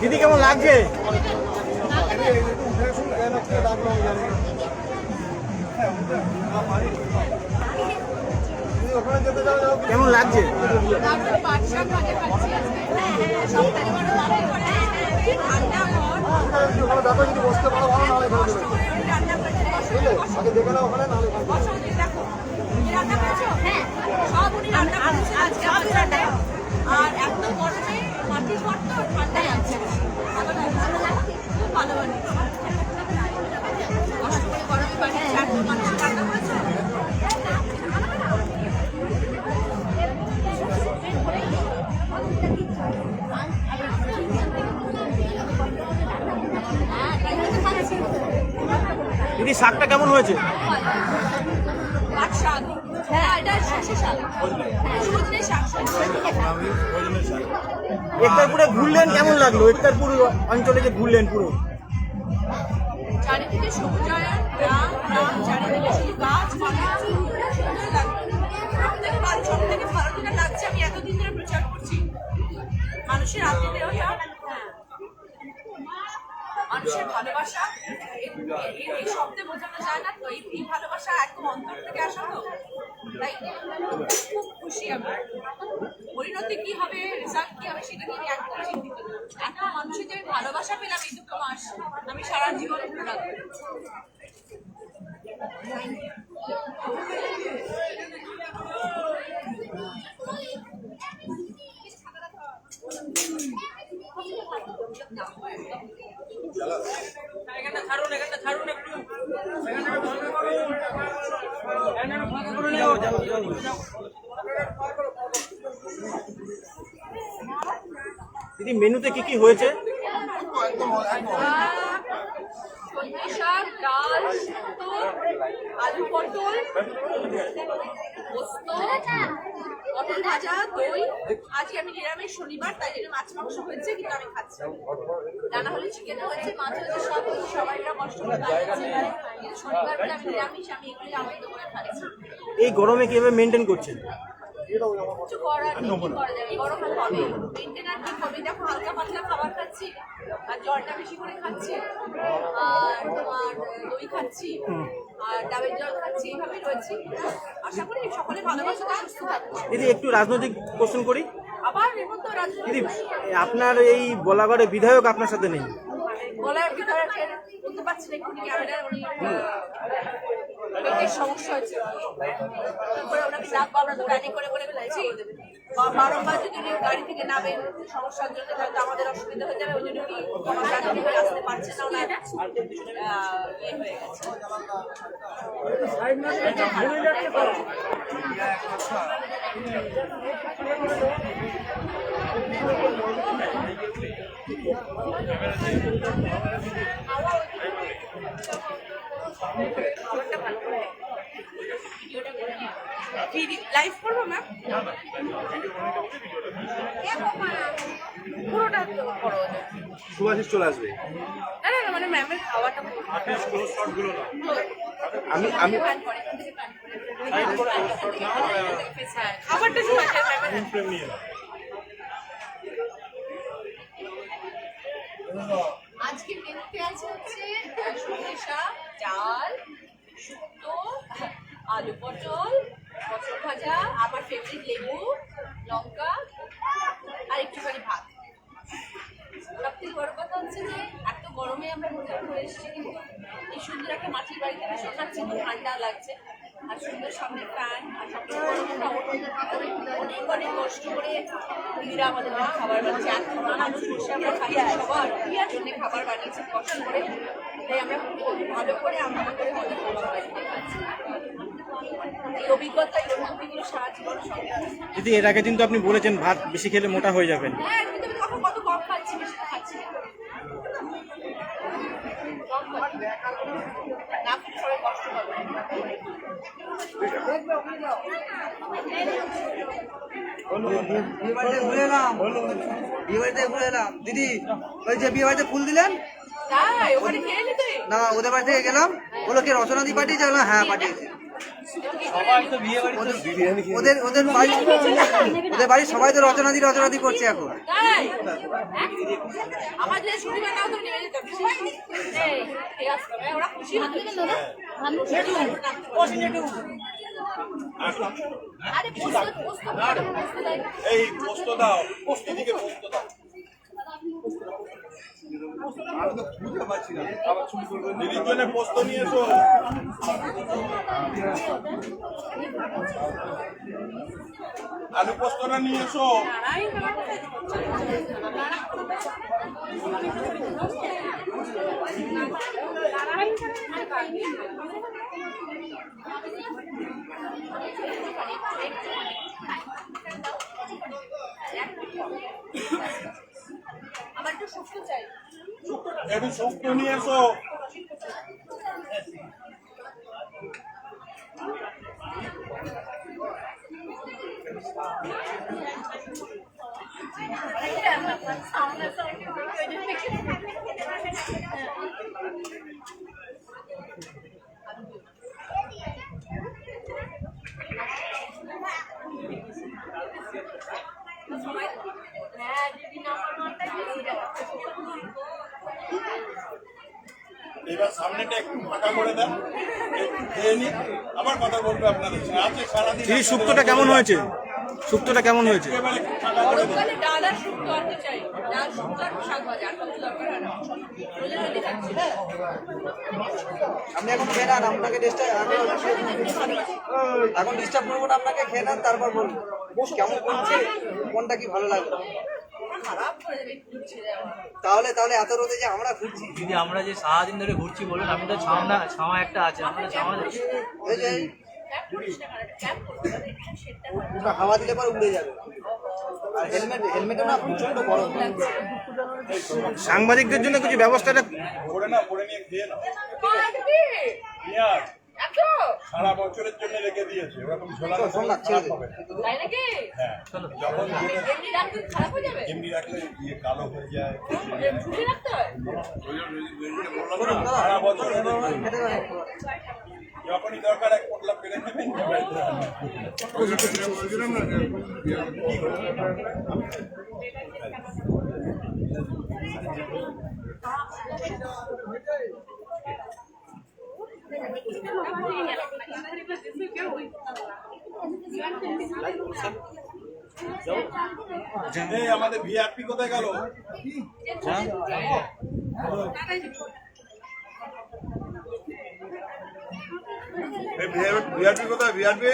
দিদি কেমন লাগছে? কেমন লাগছে? তারপরে পাট শাক ভাজা দেখো রান্না করেছ? হ্যাঁ। সব উনি রান্না করেছে আজকে আমাদের আর এত গরমে মাটির ঘর তো ঠান্ডায় আছে। ভালো লাগছে। খুব ভালো দিদি শাকটা কেমন হয়েছে? হ্যাঁ একটারপুরে ঘুরলেন কেমন লাগল? একটারপুর অঞ্চলে যে ঘুরলেন পুরো। চারিদিকে সবুজায়ন গ্রাম গ্রাম চারিদিকে শুধু ভালো যেটা লাগছে আমি এতদিন ধরে প্রচার করছি। মানুষের আত্মীয়তা মানুষের ভালোবাসা এই শব্দে বোঝানো যায় না, তো এই ভালোবাসা একদম অন্তর থেকে আসা তো? তাই খুব খুশি আমার। পরিণতি কি হবে রেজাল্ট কি হবে সেটা নিয়ে একদম চিন্তিত এখন মানুষের যে ভালোবাসা পেলাম এই দুটো মাস, আমি সারা জীবন রাখব এখানটা ছাড়ুন এখানটা ছাড়ুন একটু দিদি মেনুতে কি কি হয়েছে? শাক ডাল আলু পটল পোস্ত পটল ভাজা দই। আজকে আমি নিরামিষ শনিবার তাই জন্য মাছ মাংস হয়েছে কিন্তু আমি খাচ্ছি রান্না হলে চিকেন হয়েছে মাছ হয়েছে সব সবাই কষ্ট করে কিন্তু শনিবার আমি নিরামিষ আমি এগুলি আনন্দ করে খাচ্ছি। এই গরমে কীভাবে মেনটেন করছেন? কিছু করার নেই কি করা যাবে। গরম হবে। মেনটেনার কি হবে। দেখো হালকা পাতলা খাবার খাচ্ছি আর জলটা বেশি করে খাচ্ছি আর তোমার দই খাচ্ছি আর ডাবের জল খাচ্ছি এইভাবে রয়েছি। আশা করি সকলে ভালোবাসা সুস্থ থাকবে দিদি একটু রাজনৈতিক কোশ্চেন করি। আবার এর মধ্যে দিদি আপনার এই বলাগড়ে বিধায়ক আপনার সাথে নেই। গলার ভিতরে বলতে পারছি না একটু ক্যামেরা উনি সমস্যা হয়েছে। তারপরে ওনাকে ডাক আমরা তো গাড়ি করে করে ফেলেছি। বারংবার যদি উনি গাড়ি থেকে নামেন, সমস্যার জন্য হয়তো আমাদের অসুবিধা হয়ে যাবে, ওই জন্য উনি গাড়ি থেকে আসতে পারছে না, ওনার ইয়ে হয়ে গেছে। লাইভ করব ম্যাম পুরোটা করো সুভাষিস চলে আসবে। না না না মানে ম্যামের খাওয়াটা আমি আমি খাবারটা ম্যামের আজকে মেনুতে আছে হচ্ছে সর্ষে শাক ডাল, শুক্তো, আলু পটল পটল ভাজা, আমার ফেভারিট লেবু, লঙ্কা আর একটুখানি ভাত। সবথেকে বড় কথা হচ্ছে যে এত গরমে আমরা হোটেল করে এসেছি কিন্তু এই সুন্দর একটা মাটির বাড়িতে বসে খাচ্ছি ঠান্ডা লাগছে। আর সুন্দর সামনে ফ্যান আর সবচেয়ে বড় কথা অনেক অনেক কষ্ট করে দিদিরা আমাদের জন্য খাবার বানিয়েছে। এত মানুষ বসে আমরা খাচ্ছি সবার জন্য খাবার বানিয়েছে কষ্ট করে। তাই আমরা ভালো করে আমরা করে এই অভিজ্ঞতা এই অনুভূতিগুলো সারা জীবন সঙ্গে দিদি এর আগে কিন্তু আপনি বলেছেন ভাত বেশি খেলে মোটা হয়ে যাবেন। হ্যাঁ কিন্তু আমি তখন কত কম খাচ্ছি বেশি তো খাচ্ছি না কম খাচ্ছি। না খেলে সবাই কষ্ট পাবে বিয়ে বাড়িতে ঘুরে এলাম বিয়ে বাড়িতে ঘুরে এলাম। দিদি ওই যে বিয়ে বাড়িতে ফুল দিলেন? না ওদের বাড়ি থেকে গেলাম। বলো কি রচনাদি পাঠিয়েছে? না হ্যাঁ পাঠিয়েছে। ওদের- ওদের বাড়ি ওদের বাড়ি সবাই তো রচনাদি রচনাদি করছে এখন। এই হতো আরে পোস্ত পোস্ত পোস্ত দেয় না। এই পোস্ত দাও পোস্ত নিয়ে এসো আলু পোস্তটা নিয়ে এসো শুক্তো চাই একটু শুক্তো নিয়ে এসো। হ্যাঁ দিদি নাম্বার ওয়ানটা দিয়েছি এবার সামনেটা একটু ফাঁকা করে দেন। একটু খেয়ে নিন। আবার কথা বলবে আপনাদের সঙ্গে। আছে সারাদিন দিদি শুক্তোটা কেমন হয়েছে? শুক্তোটা কেমন হয়েছে? একেবারে একটু ফাঁকা করে দেন। ডাল আর শুক্তো আর কি চাই। ডাল শুক্তো আর শাক ভাজা আর কিছু দরকার হয় না? রোজে রোজে খাচ্ছি। আপনি এখন খেয়ে নেন আপনাকে ডিস্টার্ব এখন ডিস্টার্ব করব। না আপনাকে খেয়ে নেন তারপর বলব। কেমন করছে কোনটা কি ভালো লাগবে তাহলে তাহলে এত রোদে যে আমরা ঘুরছি। দিদি আমরা যে সারাদিন ধরে ঘুরছি বলুন আমি তো ছাওয়া ছাওয়া একটা আছে আমরা ছাওয়া হাওয়া দিলে পরে উড়ে যাবে। আর হেলমেট হেলমেটও না প্রচণ্ড গরম সাংবাদিকদের জন্য কিছু ব্যবস্থাটা করে না নিয়ে সারা বছরের জন্য রেখে দিয়েছে ওরকম ঝোলা চল, শোন না, ছেড়ে দে। হবে না। তাই নাকি? হ্যাঁ যখন এমনি খারাপ হয়ে যাবে? রাখলে ইয়ে কালো হয়ে যায় সারা যখনই দরকার এক পোটলা পেরে নেবেন এই আমাদের ভিআরপি কোথায় গেল? ভিআরপি কোথায়? ভিআরপি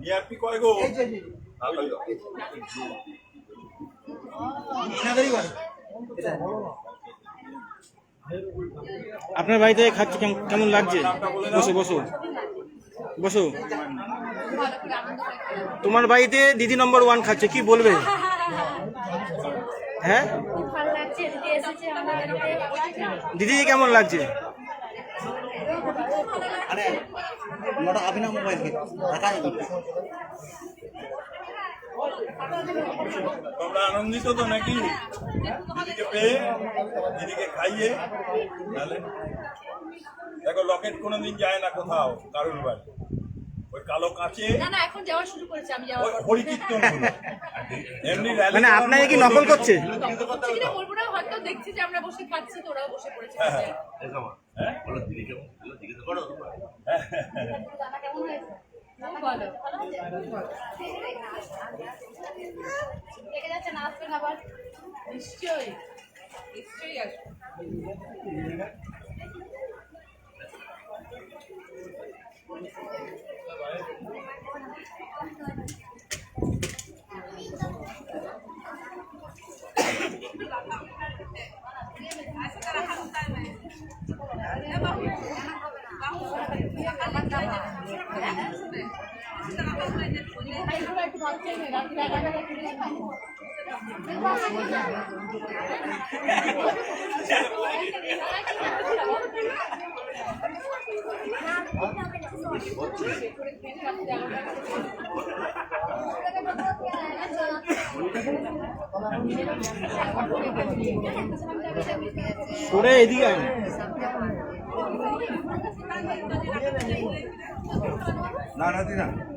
ভিআরপি কয় গো? আপনার বাড়িতে খাচ্ছে কেমন- লাগছে? বসো বসো। বসো। তোমার বাড়িতে দিদি নম্বর ওয়ান খাচ্ছে, কি বলবে? হ্যাঁ? দিদি কেমন লাগছে? আরে না মোবাইলকে ঢাকা তোমরা আনন্দিত তো নাকি? দিদিকে পেয়ে দিদিকে খাইয়ে তাহলে? দেখো লকেট কোনোদিন যায় না কোথাও কারোর বাড়ি। ওই কালো কাঁচে না না এখন যাওয়া শুরু করেছে আমি যাওয়ার ওই পর হরিকীর্তন এমনি মানে আপনাকে কি নকল করছে? তখন করছে কিনা বলব না হয়তো দেখছি যে আমরা বসে খাচ্ছি তো বসে পড়েছে হ্যাঁ, হ্যাঁ। খুব ভালো লেগে যাচ্ছে না আসবেন আবার নিশ্চয়ই নিশ্চয়ই আসব একটু ভাত খেয়ে নে, রাত্রি এগারোটা ফিরে খাই সরে এদিকে আয় না। না না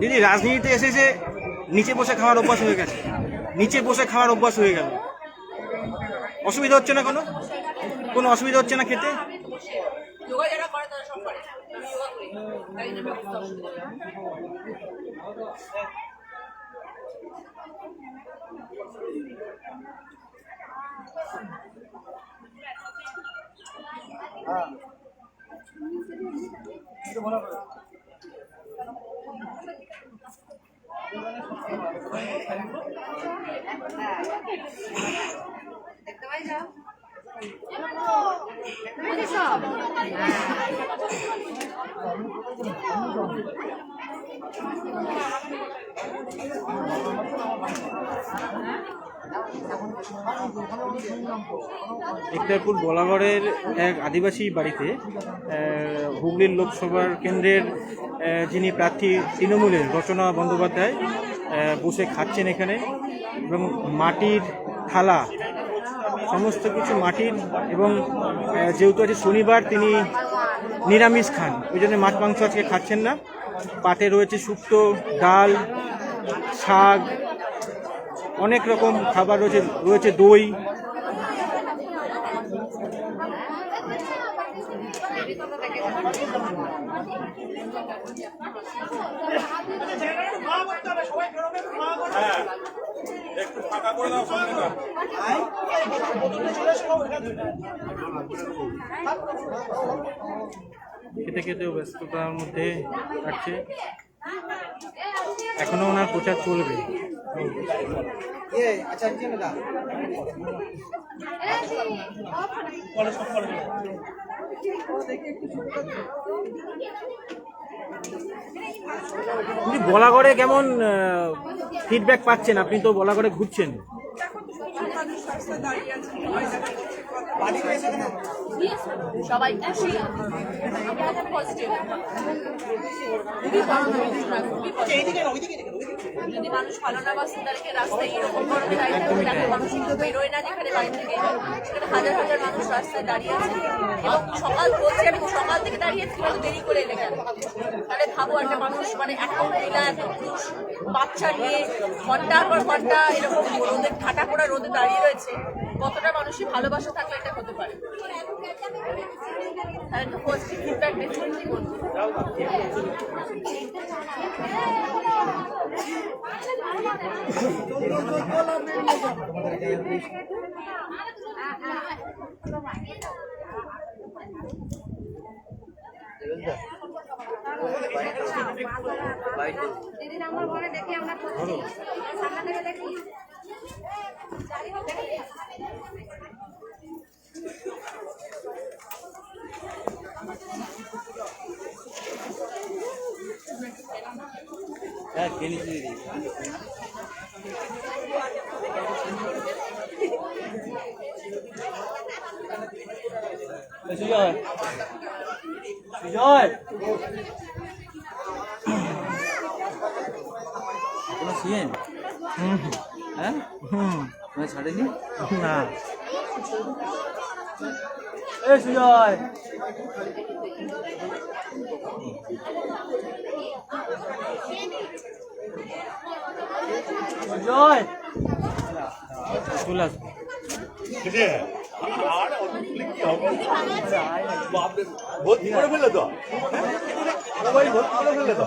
দিদি রাজনীতিতে এসেছে নিচে বসে খাওয়ার অভ্যাস হয়ে গেছে। নিচে বসে খাওয়ার অভ্যাস হয়ে গেল। অসুবিধা হচ্ছে না কোনো? কোনো অসুবিধা হচ্ছে না খেতে? যোগা যারা করে তারা সব ইকতারপুর বলাগড়ের এক আদিবাসী বাড়িতে হুগলির লোকসভার কেন্দ্রের যিনি প্রার্থী তৃণমূলের রচনা বন্দ্যোপাধ্যায় বসে খাচ্ছেন এখানে এবং মাটির থালা, সমস্ত কিছু মাটির এবং যেহেতু আছে শনিবার তিনি নিরামিষ খান, ওই জন্য মাছ মাংস আজকে খাচ্ছেন না। পাতে রয়েছে শুক্তো, ডাল, শাক অনেক রকম খাবার রয়েছে রয়েছে দই। খেতে খেতে ব্যস্ততার মধ্যে কাটছে এখনও ওনার প্রচার চলবে। আপনি বলাগড়ে কেমন ফিডব্যাক পাচ্ছেন? আপনি তো বলাগড়ে ঘুরছেন। সবাই খুশি পজিটিভ যদি মানুষ ভালো না তাদেরকে রাস্তায় এরকম গরমে দাঁড়িয়ে থাকবে? দেখো মানুষ কিন্তু বেরোয় না যেখানে বাড়ি থেকে। সেখানে হাজার হাজার মানুষ রাস্তায় দাঁড়িয়ে আছে। এবং সকাল বলছে আমি সকাল থেকে দাঁড়িয়ে আছি কিন্তু দেরি করে এলে কেন? তাহলে ভাবো একটা মানুষ মানে এত মহিলা এত পুরুষ বাচ্চা নিয়ে ঘণ্টার পর ঘণ্টা এরকম রোদে ঠাটা করে রোদে দাঁড়িয়ে রয়েছে। কতটা মানুষের ভালোবাসা থাকলে এটা হতে পারে। তাহলে একটা পজিটিভ ফিডব্যাক ডেফিনেটলি বলব দিদির আমার ঘরে দেখি আমরা সামনে থেকে দেখি। সুজয়। সুজয়। কোনো হুম, হ্যাঁ? তোমায় ছাড়েনি? না। এ সুজয়। সুজয় চলে আসবে ভর্তি করে ফেললে তো? মোবাইল ভর্তি করে ফেললে তো?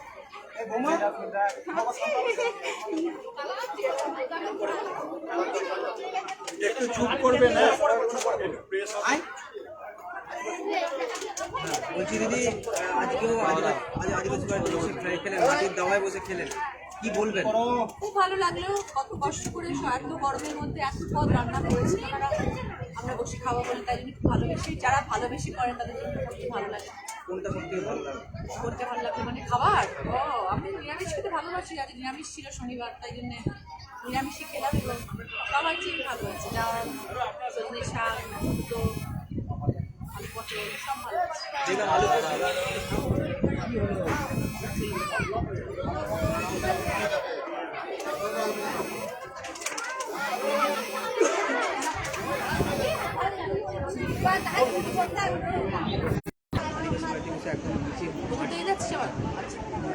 একটু চুপ করবে না? বলছি দিদি আজকেও আদিবা- আজ আদিবাসী বাড়িতে খেলেন মাটির দাওয়ায় বসে খেলেন। কি বলবেন? খুব ভালো লাগল কত কষ্ট করে এত গরমের মধ্যে এত পদ রান্না করেছে বসে খাওয়া বলে তাই জন্য ভালোবেসে যারা ভালোবেসে করেন তাদের জন্য খুব ভালো লাগে। কোনটা থেকে ভালো লাগে? করতে ভালো লাগল মানে খাবার? ও আমি নিরামিষ খেতে ভালোবাসি আজ নিরামিষ ছিল শনিবার তাই জন্য নিরামিষই খেলাম। এবং সবার চেয়ে ভালো আছে ডাল সজনে শাক তো আলু পটল সব ভালো আছে।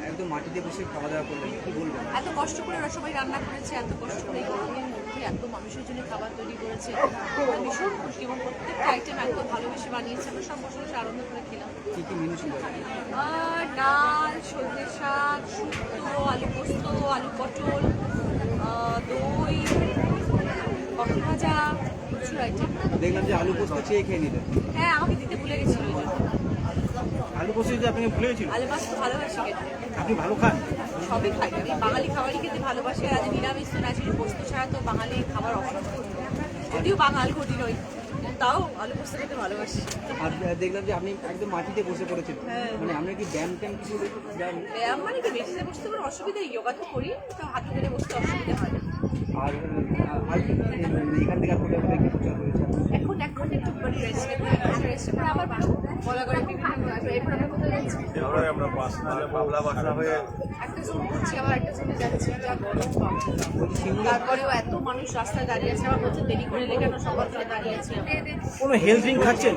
একদম মাটিতে বসে খাওয়া দাওয়া করলেন কি বলবেন? এত কষ্ট করে ওরা সবাই রান্না করেছে এত কষ্ট করে গরমের মধ্যে এত মানুষের জন্য খাবার তৈরি করেছে। আমরা ভীষণ খুশি এবং প্রত্যেকটা আইটেম এত ভালোবেসে বানিয়েছে। আমরা সব বসে বসে আনন্দ করে খেলাম। কি কি মেনু ছিল? ডাল সজনে শাক শুক্তো আলু পোস্ত আলু পটল দই ভাজা প্রচুর আইটেম দেখলাম যে আলু পোস্ত চেয়ে খেয়ে নিলেন হ্যাঁ আমাকে দিতে ভুলে গেছিল। আলু পোস্ত যে আপনাকে ভুলে গেছিল আলু ভালোবাসি খেতে। আপনি ভালো খান? সবই খাই। আমি বাঙালি খাবারই খেতে ভালোবাসি আর আজ নিরামিষ তো পোস্ত ছাড়া তো বাঙালি খাবার যদিও বাঙাল ঘটি নই তাও আলু পোস্ত খেতে ভালোবাসি। দেখলাম যে আপনি একদম মাটিতে বসে পড়েছেন। হ্যাঁ। মানে আমরা কি ব্যায়াম ট্যাম কিছু ব্যায়াম মানে কি মেঝেতে বসতে কোনো অসুবিধা নেই। যোগা তো করি তো হাতে ধরে বসতে অসুবিধা হয় আর আর এখান থেকে আর কোথায় কি প্রচার হয়েছে এখন এখন একটু রেস্ট নেব রেস্ট আবার বলা করে বিভিন্ন এরপর আমরা কোথায় যাচ্ছি? এরপরে আমরা বাস বাবলা বাসা হয়ে একটা জোন ঘুরছি আবার একটা জোনে যাচ্ছি। যা গরম তারপরেও এত মানুষ রাস্তায় দাঁড়িয়ে আছে আবার বলছে দেরি করে এলে কেন সকাল থেকে দাঁড়িয়ে আছি? কোনো হেলথ ড্রিঙ্ক খাচ্ছেন?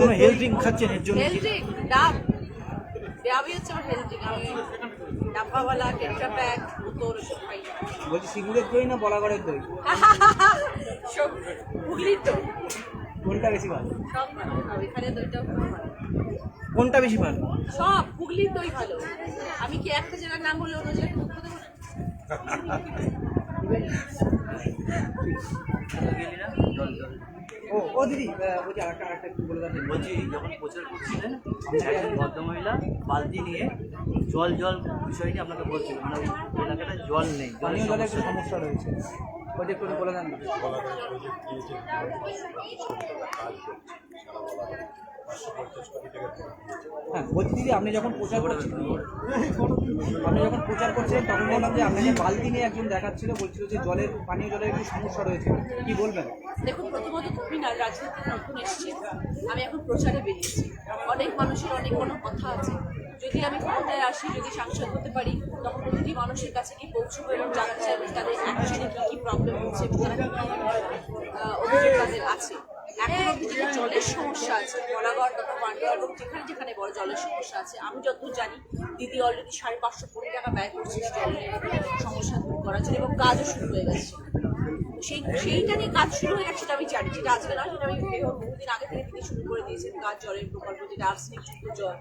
কোনো হেলথ ড্রিঙ্ক খাচ্ছেন এর জন্য? হেলথ ড্রিঙ্ক ডাব ডাবই হচ্ছে আমার হেলথ ড্রিঙ্ক আমি ডাব্বাওয়ালা টেট্রা প্যাক বোতল সব খাই না। বলছি সিঙ্গুরের দই না বলাগড়ের দই? সব হুগলির তো কোনটা বেশি ভালো? সব এখানে দইটাও খুব ভালো। কোনটা বেশি ভালো? সব হুগলির দই ভালো। আমি কি একটা জেলার নাম বললে অন্য জেলার মুখ দেবো না গেলি না জল জল। ও ও দিদি বলছি আরেকটা আরেকটা একটু বলে দেন বলছি যখন প্রচার করছিলেন একজন ভদ্রমহিলা বালতি নিয়ে জল জল বিষয় নিয়ে আপনাকে বলছিল মানে ওই জল নেই পানীয় জলের একটু সমস্যা রয়েছে ওইটা একটু বলে দেন হ্যাঁ বলছি দিদি আপনি যখন প্রচার করছিলেন আপনি যখন প্রচার করছিলেন তখন বললাম যে আপনাকে বালতি নিয়ে একজন দেখাচ্ছিল, বলছিল যে জলের, পানীয় জলের একটু সমস্যা রয়েছে। কি বলবেন? দেখুন, প্রথমত তুমি না রাজনীতিতে নতুন এসেছি। আমি এখন প্রচারে বেরিয়েছি। অনেক মানুষের অনেক কোনো কথা আছে। যদি আমি ক্ষমতায় আসি, যদি সাংসদ হতে পারি, তখন প্রতিটি মানুষের কাছে কি পৌঁছবো এবং জানাতে তাদের অ্যাকচুয়ালি কী কী প্রবলেম হচ্ছে কী কী আহ, অভিযোগ তাদের আছে এখন অব্দি যে জলের সমস্যা আছে বলাগড় তথা পান্ডা এবং যেখানে যেখানে বড় জলের সমস্যা আছে, আমি যতদূর জানি, দিদি অলরেডি সাড়ে পাঁচশো কোটি টাকা ব্যয় করছে সমস্যা দূর করার জন্য এবং কাজও শুরু হয়ে গেছে। সেই, সেইটা নিয়ে কাজ শুরু হয়ে গেছে সেটা আমি জানি, যেটা আজকে নয়, সেটা আমি বহুদিন আগে থেকে তিনি শুরু করে দিয়েছেন কাজ, জলের প্রকল্প যেটা আর্সেনিক যুক্ত জল,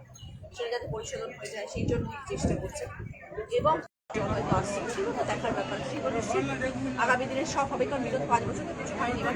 সেটা যাতে পরিশোধন হয়ে যায়, সেই জন্য তিনি চেষ্টা করছেন। এবং দেখার ব্যাপার। আগামী দিনে সব হবে, কারণ বিগত পাঁচ বছর কিছু হয়নি, এবার।